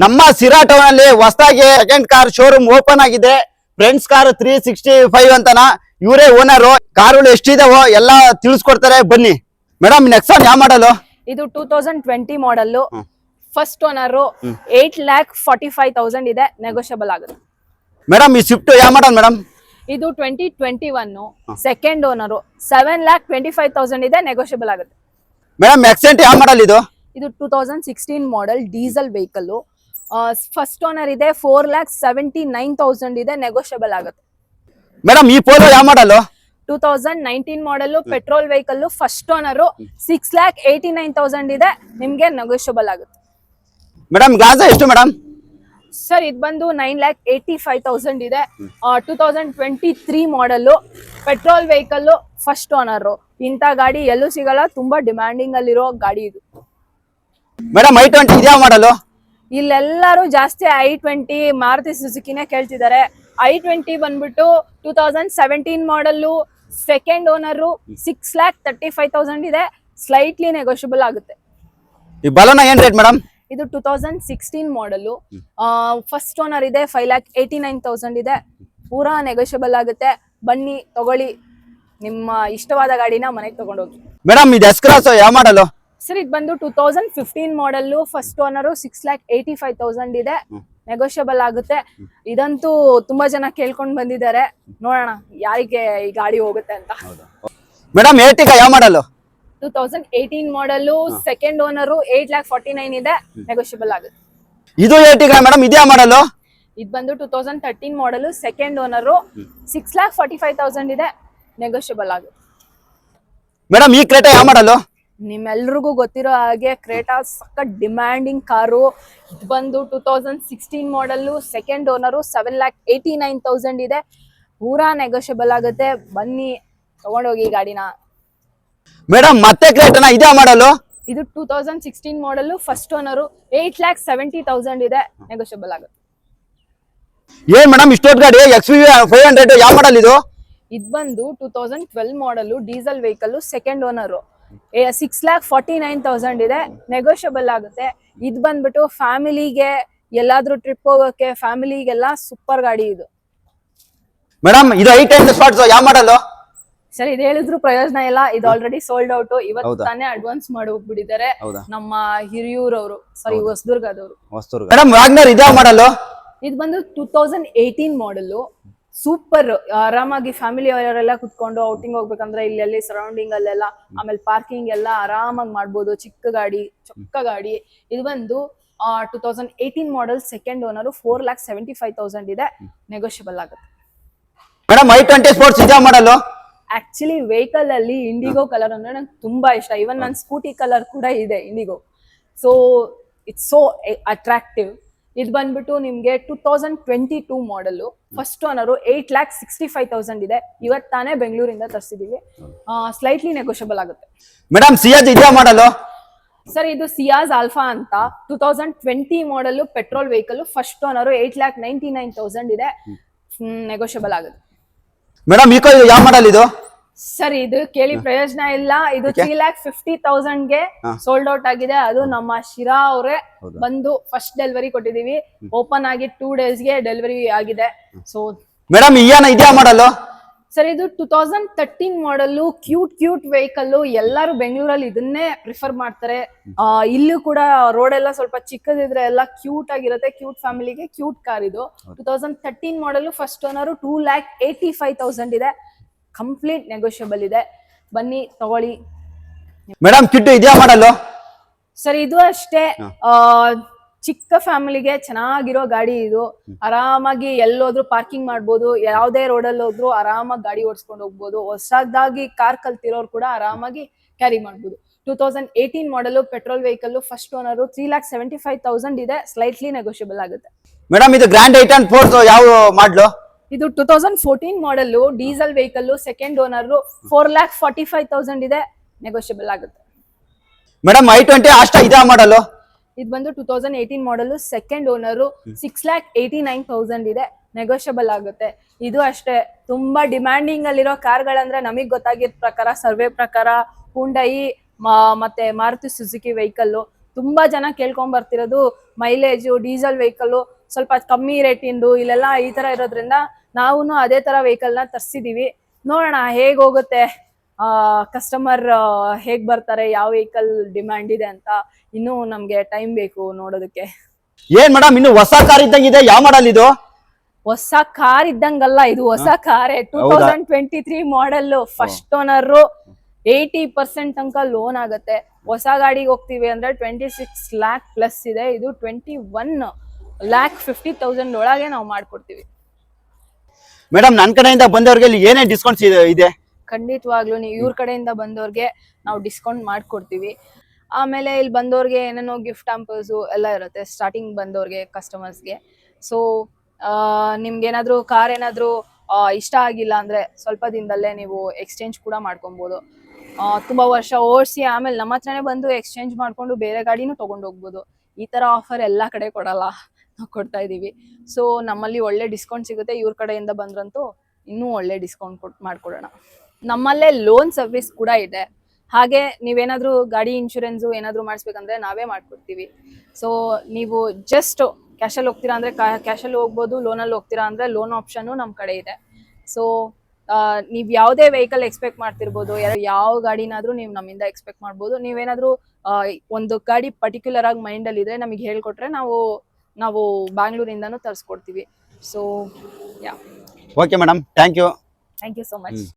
ನಮ್ಮ ಸಿರಾ ಟೌನ್ ಅಲ್ಲಿ ಹೊಸದಾಗಿ ಸೆಕೆಂಡ್ ಕಾರ್ ಶೋರೂಮ್ ಓಪನ್ ಆಗಿದೆ. Friends car three sixty five ಅಂತನ. ಇವರೇ ಓನರ್ ಕಾರುಗಳು ಎಷ್ಟಿದಾವೋ ಎಲ್ಲ ತಿಳಿಸ್ಕೊಡ್ತಾರೆ. ಬನ್ನಿ. ಮೇಡಮ್ ನೆಕ್ಸ್ಟ್ ಯಾವ ಮಾಡಲು ಇದು two thousand twenty model first owner eight lakh forty five thousand ಇದೆ. ನೆಗೋಷಿಯಬಲ್ ಆಗುತ್ತೆ. ಮೇಡಮ್ ಈ ಸ್ವಿಫ್ಟ್ ಯಾವ ಮಾಡಲ್ ಮೇಡಮ್ ಇದು twenty twenty one second owner seven lakh twenty five thousand ಇದೆ. ನೆಗೋಷಿಯಬಲ್ ಆಗುತ್ತೆ. ಮೇಡಮ್ ಎಕ್ಸೆಂಟ್ ಯಾವ ಮಾಡಲ್ ಇದು? ಇದು two thousand sixteen model diesel vehicle first owner ಇದೆ four lakh seventy nine thousand ಇದೆ ನೆಗೋಷಿಯಬಲ್ ಆಗುತ್ತೆ. ಮೇಡಮ್ ಈ ಪೋಲೋ ಯಾವ model two thousand nineteen model petrol vehicle first owner six lakh eighty nine thousand ಇದೆ ನಿಮ್ಗೆ negotiable ಆಗುತ್ತೆ. Madam ಗಾಜ ಎಷ್ಟು madam sir ಇದು ಬಂದು nine lakh eighty five thousand ಇದೆ two thousand twenty three model petrol vehicle first owner ಇಂಥ ಗಾಡಿ ಎಲ್ಲೂ ಸಿಗಲ್ಲ ತುಂಬಾ ಡಿಮ್ಯಾಂಡಿಂಗ್ ಅಲ್ಲಿರೋ ಗಾಡಿ ಇದು. ಮೇಡಮ್ ಐ ಟ್ವೆಂಟಿ ಇದ್ಯಾವ ಮಾಡಲು ಇಲ್ಲೆಲ್ಲರೂ ಜಾಸ್ತಿ ಐ ಟ್ವೆಂಟಿ ಮಾರುತಿ ಸುಜುಕಿನೇ ಕೇಳ್ತಿದ್ದಾರೆ. ಐ ಟ್ವೆಂಟಿ ಬಂದ್ಬಿಟ್ಟು two thousand seventeen model second owner six lakh thirty five thousand ಇದೆ. ಸ್ಲೈಟ್ಲಿ ನೆಗೋಷಿಯಬಲ್ ಆಗುತ್ತೆ. ಈ ಬಲೋನ ಏನ್ ರೇಟ್ ಮೇಡಮ್ ಇದು two thousand sixteen model first owner ಇದೆ five lakh eighty nine thousand ಇದೆ. ಪೂರಾ ನೆಗೋಷಿಯಬಲ್ ಆಗುತ್ತೆ. ಬನ್ನಿ ತಗೊಳ್ಳಿ. ನಿಮ್ಮ ಇಷ್ಟವಾದ ಗಾಡಿನ ಮನೆಗೆ ತಗೊಂಡೋಗಿ. ಮೇಡಮ್ ಇದು ಎಸ್ ಕ್ರಾಸ್ ಯಾವ ಮಾಡಲು ಸರ್ ಇದು ಬಂದು two thousand fifteen model first owner six lakh eighty five thousand ಇದೆ ನೆಗೋಷಿಯಬಲ್ ಆಗುತ್ತೆ. ಇದಂತೂ ತುಂಬಾ ಜನ ಕೇಳ್ಕೊಂಡು ಬಂದಿದ್ದಾರೆ. ನೋಡೋಣ ಯಾರಿಗೆ ಈ ಗಾಡಿ ಹೋಗುತ್ತೆ ಅಂತ. ಮೇಡಮ್ ಏಟಿಗ ಯಾವ model two thousand eighteen model second owner eight lakh forty nine ಇದೆ. ನೆಗೋಷಿಯಬಲ್ ಆಗುತ್ತೆ. ಇದು ಏಟಿಗ ಮೇಡಮ್ ಇದ್ಯಾ ಮಾಡಲ್ ಇದ್ ಬಂದು two thousand thirteen model second owner six lakh forty five thousand ಇದೆ. ನೆಗೋಷಿಯಬಲ್ ಆಗುತ್ತೆ. ಮೇಡಮ್ ಈ ಕ್ರೇಟ ಯಾವ ಮಾಡಲು ನಿಮ್ಮೆಲ್ರಿಗೂ ಗೊತ್ತಿರೋ ಹಾಗೆ ಕ್ರೇಟಾ ಸಖತ್ ಡಿಮ್ಯಾಂಡಿಂಗ್ ಕಾರು. ಇದು ಬಂದು two thousand sixteen model second owner seven lakh eighty nine thousand ಇದೆ. ಪೂರಾ ನೆಗೋಷಿಯಬಲ್ ಆಗುತ್ತೆ. ಬನ್ನಿ ತಗೊಂಡೋಗಿ ಗಾಡಿನ. ಮೇಡಮ್ ಮತ್ತೆ ಕ್ರೇಟನ ಇದೆ ಮಾಡಲು ಇದು two thousand sixteen model first owner eight lakh seventy thousand ಇದೆ. ನೆಗೋಷಿಯಬಲ್ ಆಗುತ್ತೆ. ಏನ್ ಮೇಡಮ್ ಇಷ್ಟೊತ್ತು ಗಾಡಿ? ಎಕ್ಸ್ ವಿ ಫೈವ್ ಹಂಡ್ರೆಡ್ ಯಾವ ಮಾಡಲ್ ಇದು? ಇದು ಬಂದು two thousand twelve model diesel vehicle second owner six lakh forty nine thousand ಇದೆ. ನೆಗೋಷಿಯಬಲ್ ಆಗುತ್ತೆ. ಇದು ಬಂದ್ಬಿಟ್ಟು ಫ್ಯಾಮಿಲಿಗೆ ಎಲ್ಲಾದ್ರೂ ಟ್ರಿಪ್ ಹೋಗೋಕೆ ಫ್ಯಾಮಿಲಿಗೆಲ್ಲ ಸೂಪರ್ ಗಾಡಿ ಇದು. ಮೇಡಮ್ ಇದು ಐ ಟೆನ್ ಸ್ಪಾಟ್ಸ್ ಯಾವ ಮಾಡಲು ಸರ್ ಇದು ಹೇಳಿದ್ರು ಪ್ರಯೋಜನ ಇಲ್ಲ. ಇದು ಆಲ್ರೆಡಿ ಸೋಲ್ಡ್ ಔಟ್ ಇವತ್ತು ತಾನೇ ಅಡ್ವಾನ್ಸ್ ಮಾಡಿ ಹೋಗ್ಬಿಟ್ಟಿದ್ದಾರೆ. ನಮ್ಮ ನಮ್ಮ ಹಿರಿಯೂರವರು ಸಾರಿ ಹೊಸದುರ್ಗದವರು. ಮೇಡಮ್ ವಾಗ್ನರ್ ಇದ್ಯಾವ ಮಾಡಲು ಇದು ಬಂದು two thousand eighteen model super. ಆರಾಮಾಗಿ ಫ್ಯಾಮಿಲಿ ಅವರೆಲ್ಲ ಕುತ್ಕೊಂಡು ಔಟಿಂಗ್ ಹೋಗ್ಬೇಕಂದ್ರೆ ಇಲ್ಲೆಲ್ಲಿ ಸರೌಂಡಿಂಗ್ ಅಲ್ಲೆಲ್ಲ ಆಮೇಲೆ ಪಾರ್ಕಿಂಗ್ ಎಲ್ಲ ಆರಾಮಾಗಿ ಮಾಡ್ಬೋದು. ಚಿಕ್ಕ ಗಾಡಿ ಚೊಕ್ಕ ಗಾಡಿ. ಇದು ಬಂದು two thousand eighteen model second owner four lakh seventy five thousand ಇದೆ. ನೆಗೋಷಿಯಬಲ್ ಆಗುತ್ತೆ. ಮೇಡಮ್ ಐ ಟ್ವೆಂಟಿ ಸ್ಪೋರ್ಟ್ಸ್ ಇದೆ ಮಾಡಲು? ಆಕ್ಚುಲಿ ವೆಹಿಕಲ್ ಅಲ್ಲಿ ಇಂಡಿಗೋ ಕಲರ್ ಅಂದ್ರೆ ನಂಗೆ ತುಂಬಾ ಇಷ್ಟ. ಇವನ್ ನನ್ನ ಸ್ಕೂಟಿ ಕಲರ್ ಕೂಡ ಇದೆ indigo so it's so attractive ಇದು ಬಂದ್ಬಿಟ್ಟು ನಿಮ್ಗೆ two thousand twenty two model first owner eight lakh sixty five thousand ಇದೆ. ಇವತ್ತು ತಾನೇ ಬೆಂಗಳೂರಿಂದ ತರಿಸಿದೀವಿ. ಸ್ಲೈಟ್ಲಿ ನೆಗೋಷಿಯಬಲ್ ಆಗುತ್ತೆ. ಮೇಡಮ್ ಸಿಯಾಜ್ ಇದೆಯಾ ಮಾಡಲು ಸರ್ ಇದು ಸಿಯಾಜ್ ಆಲ್ಫಾ ಅಂತ two thousand twenty model petrol vehicle first owner eight lakh ninety nine thousand ಇದೆ. ನೆಗೋಷಿಯಬಲ್ ಆಗುತ್ತೆ. ಮೇಡಮ್ ಈಕೋ ಯಾವ ಮಾಡಲ್ ಇದು? ಸರ್ ಇದು ಕೇಳಿ ಪ್ರಯೋಜನ ಇಲ್ಲ. ಇದು ತ್ರೀ ಲ್ಯಾಕ್ ಫಿಫ್ಟಿ ತೌಸಂಡ್ಗೆ ಸೋಲ್ಡ್ ಔಟ್ ಆಗಿದೆ. ಅದು ನಮ್ಮ ಶಿರಾ ಅವರೇ ಬಂದು ಫಸ್ಟ್ ಡೆಲಿವರಿ ಕೊಟ್ಟಿದೀವಿ ಓಪನ್ ಆಗಿ ಟೂ ಡೇಸ್ಗೆ ಡೆಲಿವರಿ ಆಗಿದೆ. ಸೊ ಮೇಡಮ್ ಇಯಾನ ಇದ್ಯಾವ ಮಾಡಲು? ಸರ್ ಇದು two thousand thirteen model cute cute vehicle ಎಲ್ಲರೂ ಬೆಂಗಳೂರಲ್ಲಿ ಇದನ್ನೇ ಪ್ರಿಫರ್ ಮಾಡ್ತಾರೆ. ಇಲ್ಲೂ ಕೂಡ ರೋಡ್ ಎಲ್ಲ ಸ್ವಲ್ಪ ಚಿಕ್ಕದಿದ್ರೆ ಎಲ್ಲ ಕ್ಯೂಟ್ ಆಗಿರುತ್ತೆ. ಕ್ಯೂಟ್ ಫ್ಯಾಮಿಲಿಗೆ ಕ್ಯೂಟ್ ಕಾರ್ ಇದು. Two thousand thirteen model first owner two lakh eighty five thousand ಇದೆ. ಕಂಪ್ಲೀಟ್ ನೆಗೋಷಿಯಬಲ್ ಇದೆ. ಬನ್ನಿ ತಗೊಳ್ಳಿ. ಮೇಡಮ್ ಕಿಟ್ಟು ಇದೆಯಾ ಮಾಡಲ್ಲ ಸರ್ ಇದು ಅಷ್ಟೇ. ಆ ಚಿಕ್ಕ ಫ್ಯಾಮಿಲಿಗೆ ಚೆನ್ನಾಗಿರೋ ಗಾಡಿ ಇದು. ಆರಾಮಾಗಿ ಎಲ್ಲೋದ್ರು ಪಾರ್ಕಿಂಗ್ ಮಾಡ್ಬೋದು. ಯಾವುದೇ ರೋಡಲ್ಲಿ ಹೋದ್ರು ಆರಾಮಾಗಿ ಗಾಡಿ ಓಡಿಸ್ಕೊಂಡು ಹೋಗ್ಬೋದು. ಹೊಸದಾಗಿ ಕಾರ್ ಕಲ್ತಿರೋರು ಕೂಡ ಆರಾಮಾಗಿ ಕ್ಯಾರಿ ಮಾಡ್ಬೋದು. Two thousand eighteen model petrol vehicle first owner three lakh seventy five thousand ಇದೆ. ಸ್ಲೈಟ್ಲಿ ನೆಗೋಷಿಯಬಲ್ ಆಗುತ್ತೆ. ಮೇಡಮ್ ಇದು ಗ್ರ್ಯಾಂಡ್ ಐಟನ್ ಫೋರ್ಸ್ ಯಾವ ಮಾಡ್ಲು ಇದು two thousand fourteen model diesel vehicle second owner four lakh forty five thousand ಇದೆ negotiable ಆಗುತ್ತೆ. Madam I twenty ಅಷ್ಟ ಇದ್ಯಾವ model ಇದು ಬಂದು two thousand eighteen model second owner six lakh eighty nine thousand ಇದೆ negotiable ಆಗುತ್ತೆ. ಇದು ಅಷ್ಟೇ ತುಂಬಾ ಡಿಮ್ಯಾಂಡಿಂಗ್ ಅಲ್ಲಿರೋ ಕಾರ್ಗಳಂದ್ರೆ ನಮಗೆ ಗೊತ್ತಾಗಿರೋ ಪ್ರಕಾರ ಸರ್ವೆ ಪ್ರಕಾರ ಹುಂಡೈ ಮತ್ತೆ ಮಾರುತಿ ಸುಜುಕಿ ವೆಹಿಕಲ್ ತುಂಬಾ ಜನ ಕೇಳ್ಕೊಂಡ್ ಬರ್ತಿರೋದು ಮೈಲೇಜು ಡೀಸೆಲ್ ವೆಹಿಕಲ್ ಸ್ವಲ್ಪ ಕಮ್ಮಿ ರೇಟಿಂದು ಇಲ್ಲೆಲ್ಲ ಈ ತರ ಇರೋದ್ರಿಂದ ನಾವು ಅದೇ ತರ ವೆಹಿಕಲ್ನ ತರ್ಸಿದೀವಿ. ನೋಡೋಣ ಹೇಗ್ ಹೋಗುತ್ತೆ ಆ ಕಸ್ಟಮರ್ ಹೇಗ್ ಬರ್ತಾರೆ ಯಾವ ವೆಹಿಕಲ್ ಡಿಮ್ಯಾಂಡ್ ಇದೆ ಅಂತ ಇನ್ನೂ ನಮ್ಗೆ ಟೈಮ್ ಬೇಕು ನೋಡೋದಕ್ಕೆ. ಏನ್ ಮೇಡಮ್ ಇನ್ನು ಹೊಸ ಕಾರ್ ಇದ್ದಂಗಿದೆ ಯಾವ ಮಾಡಲ್ ಇದು? ಹೊಸ ಕಾರ್ ಇದ್ದಂಗಲ್ಲ ಇದು ಹೊಸ ಕಾರೇ two thousand twenty three model first owner eighty percent ತನಕ ಲೋನ್ ಆಗುತ್ತೆ. ಹೊಸ ಗಾಡಿಗೆ ಹೋಗ್ತೀವಿ ಅಂದ್ರೆ ಟ್ವೆಂಟಿ ಸಿಕ್ಸ್ ಲ್ಯಾಕ್ ಪ್ಲಸ್ ಇದೆ. ಇದು twenty one lakh fifty thousand ಒಳಗೆ ನಾವು ಮಾಡ್ಕೊಡ್ತೀವಿ. ಮೇಡಮ್ ನನ್ನ ಕಡೆಯಿಂದ ಬಂದವ್ರಿಗೆ ಇಲ್ಲಿ ಏನೇ ಡಿಸ್ಕೌಂಟ್ಸ್ ಇದೆ ಖಂಡಿತವಾಗ್ಲೂ ನೀವು ಇವ್ರ ಕಡೆಯಿಂದ ಬಂದವ್ರಿಗೆ ನಾವು ಡಿಸ್ಕೌಂಟ್ ಮಾಡಿಕೊಡ್ತೀವಿ. ಆಮೇಲೆ ಇಲ್ಲಿ ಬಂದವ್ರಿಗೆ ಏನೇನೋ ಗಿಫ್ಟ್ ಆಂಪಲ್ಸು ಎಲ್ಲ ಇರುತ್ತೆ ಸ್ಟಾರ್ಟಿಂಗ್ ಬಂದವ್ರಿಗೆ ಕಸ್ಟಮರ್ಸ್ಗೆ ಸೊ ನಿಮ್ಗೆ ಏನಾದರೂ ಕಾರ್ ಏನಾದರೂ ಇಷ್ಟ ಆಗಿಲ್ಲ ಅಂದರೆ ಸ್ವಲ್ಪ ದಿನದಲ್ಲೇ ನೀವು ಎಕ್ಸ್ಚೇಂಜ್ ಕೂಡ ಮಾಡ್ಕೊಬೋದು. ತುಂಬ ವರ್ಷ ಓಡಿಸಿ ಆಮೇಲೆ ನಮ್ಮ ಹತ್ರನೇ ಬಂದು ಎಕ್ಸ್ಚೇಂಜ್ ಮಾಡಿಕೊಂಡು ಬೇರೆ ಗಾಡಿನೂ ತೊಗೊಂಡು ಹೋಗ್ಬೋದು. ಈ ಥರ ಆಫರ್ ಎಲ್ಲ ಕಡೆ ಕೊಡಲ್ಲ. ಕೊಡ್ತಾ ಇದ್ದೀವಿ. ಸೊ ನಮ್ಮಲ್ಲಿ ಒಳ್ಳೆ ಡಿಸ್ಕೌಂಟ್ ಸಿಗುತ್ತೆ. ಇವ್ರ ಕಡೆಯಿಂದ ಬಂದ್ರಂತೂ ಇನ್ನೂ ಒಳ್ಳೆ ಡಿಸ್ಕೌಂಟ್ ಕೊಟ್ ಮಾಡ್ಕೊಡೋಣ. ನಮ್ಮಲ್ಲೇ ಲೋನ್ ಸರ್ವಿಸ್ ಕೂಡ ಇದೆ. ಹಾಗೆ ನೀವೇನಾದ್ರೂ ಗಾಡಿ ಇನ್ಶೂರೆನ್ಸು ಏನಾದರೂ ಮಾಡಿಸ್ಬೇಕಂದ್ರೆ ನಾವೇ ಮಾಡ್ಕೊಡ್ತೀವಿ. ಸೊ ನೀವು ಜಸ್ಟ್ ಕ್ಯಾಶಲ್ಲಿ ಹೋಗ್ತೀರಾ ಅಂದ್ರೆ ಕ್ಯಾಶಲ್ಲಿ ಹೋಗ್ಬೋದು ಲೋನಲ್ಲಿ ಹೋಗ್ತೀರಾ ಅಂದ್ರೆ ಲೋನ್ ಆಪ್ಷನ್ನು ನಮ್ಮ ಕಡೆ ಇದೆ. ಸೊ ನೀವು ಯಾವುದೇ ವೆಹಿಕಲ್ ಎಕ್ಸ್ಪೆಕ್ಟ್ ಮಾಡ್ತಿರ್ಬೋದು ಯಾವ ಗಾಡಿನಾದರೂ ನೀವು ನಮ್ಮಿಂದ ಎಕ್ಸ್ಪೆಕ್ಟ್ ಮಾಡ್ಬೋದು. ನೀವೇನಾದರೂ ಒಂದು ಗಾಡಿ ಪರ್ಟಿಕ್ಯುಲರ್ ಆಗಿ ಮೈಂಡಲ್ಲಿ ಇದ್ರೆ ನಮಗೆ ಹೇಳ್ಕೊಟ್ರೆ ನಾವು ನಾವು ಬ್ಯಾಂಗ್ಳೂರಿಂದನೂ ತರಿಸ್ಕೊಡ್ತೀವಿ. So yeah okay madam thank you thank you so much